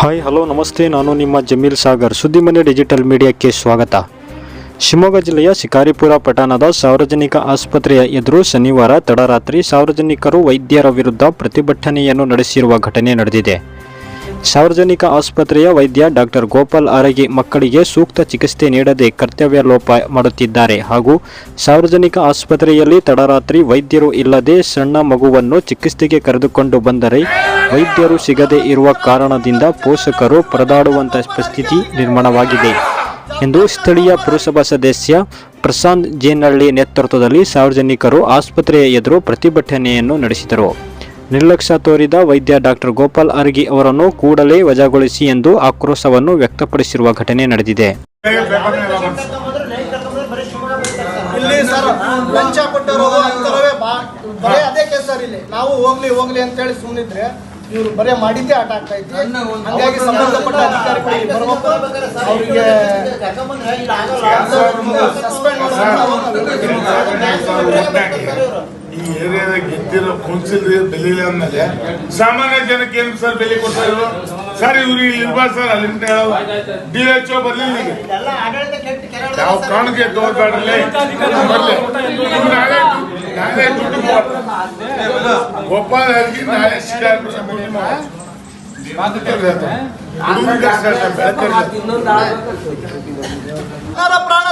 Hi hello ನಮಸ್ತೆ. ನಾನು ನಿಮ್ಮ ಜಮೀಲ್ ಸಾಗರ್. ಸುದ್ದಿಮನೆ ಡಿಜಿಟಲ್ ಮೀಡಿಯಾಕ್ಕೆ ಸ್ವಾಗತ. ಶಿವಮೊಗ್ಗ ಜಿಲ್ಲೆಯ ಶಿಕಾರಿಪುರ ಪಟ್ಟಣದ ಸಾರ್ವಜನಿಕ ಆಸ್ಪತ್ರೆಯ ಎದುರು ಶನಿವಾರ ತಡರಾತ್ರಿ ಸಾರ್ವಜನಿಕರು ವೈದ್ಯರ ವಿರುದ್ಧ ಪ್ರತಿಭಟನೆಯನ್ನು ನಡೆಸಿರುವ ಘಟನೆ ನಡೆದಿದೆ. ಸಾರ್ವಜನಿಕ ಆಸ್ಪತ್ರೆಯ ವೈದ್ಯ ಡಾಕ್ಟರ್ ಗೋಪಾಲ್ ಅರಗಿ ಮಕ್ಕಳಿಗೆ ಸೂಕ್ತ ಚಿಕಿತ್ಸೆ ನೀಡದೆ ಕರ್ತವ್ಯ ಲೋಪ ಮಾಡುತ್ತಿದ್ದಾರೆ. ಹಾಗೂ ಸಾರ್ವಜನಿಕ ಆಸ್ಪತ್ರೆಯಲ್ಲಿ ತಡರಾತ್ರಿ ವೈದ್ಯರು ಇಲ್ಲದೆ ಸಣ್ಣ ಮಗುವನ್ನು ಚಿಕಿತ್ಸೆಗೆ ಕರೆದುಕೊಂಡು ಬಂದರೆ ವೈದ್ಯರು ಸಿಗದೇ ಇರುವ ಕಾರಣದಿಂದ ಪೋಷಕರು ಪರದಾಡುವಂಥ ಪರಿಸ್ಥಿತಿ ನಿರ್ಮಾಣವಾಗಿದೆ. ಎಂದು ಸ್ಥಳೀಯ ಪುರಸಭಾ ಸದಸ್ಯ ಪ್ರಶಾಂತ್ ಜೇನಹಳ್ಳಿ ನೇತೃತ್ವದಲ್ಲಿ ಸಾರ್ವಜನಿಕರು ಆಸ್ಪತ್ರೆಯ ಎದುರು ಪ್ರತಿಭಟನೆಯನ್ನು ನಡೆಸಿದರು. ನಿರ್ಲಕ್ಷ್ಯ ತೋರಿದ ವೈದ್ಯ ಡಾಕ್ಟರ್ ಗೋಪಾಲ್ ಅರ್ಗಿ ಅವರನ್ನು ಕೂಡಲೇ ವಜಾಗೊಳಿಸಿ ಎಂದು ಆಕ್ರೋಶವನ್ನು ವ್ಯಕ್ತಪಡಿಸಿರುವ ಘಟನೆ ನಡೆದಿದೆ ಇಲ್ಲಿ ಸರ್ ಲಂಚ ಕೊಟ್ಟಿರೋದು ಅಂತರವೇ ಬಾ ಬರೇ ಅದೇ ಕೇಸ್ ಸರ್ ಇಲ್ಲಿ ನಾವು ಹೋಗ್ಲಿ ಹೋಗ್ಲಿ ಅಂತ ಹೇಳಿ ಸುಮ್ಮನಿದ್ರೆ ಇವರು ಬರೇ ಮಾಡಿದ್ದೇ ಆಟ ಆಗ್ತಾ ಇತ್ತು ಹಂಗಾಗಿ ಸಂಬಂಧಪಟ್ಟ ಅಧಿಕಾರಿಗಳಿಗೆ ಬರ್ಬೇಕು ಅವರಿಗೆ ಈ ಏರಿಯಾದಾಗ ಗೆದ್ದಿರೋ ಕೌನ್ಸಿಲ್ ಬೆಲೆ ಇಲ್ಲ ಅಂದ್ಮೇಲೆ ಸಾಮಾನ್ಯ ಜನಕ್ಕೆ ಏನ್ ಸರ್ ಬೆಲೆ ಕೊಡ್ತಾ ಇದ್ರು ಸರ್ ಇವ್ರು ಇಲ್ಲಿ ಇರ್ಬಾರ್ದು ಸರ್ ಅಲ್ಲಿ ಡಿ ಎಚ್ ಓ ಬರ್ಲಿಲ್ಲ ಈಗ ಯಾವ ಕಾರಣಕ್ಕೆ ತಗೋಬೇಡ್ರಲ್ಲಿ ಬರ್ಲಿ. ಇವ್ರು ನಾಳೆ ನಾಳೆ ದುಡ್ಡು ಕೊಡು. ಗೋಪಾಲ್ ಹರ್ಗಿ ನಾಳೆ ಪ್ರಾಣ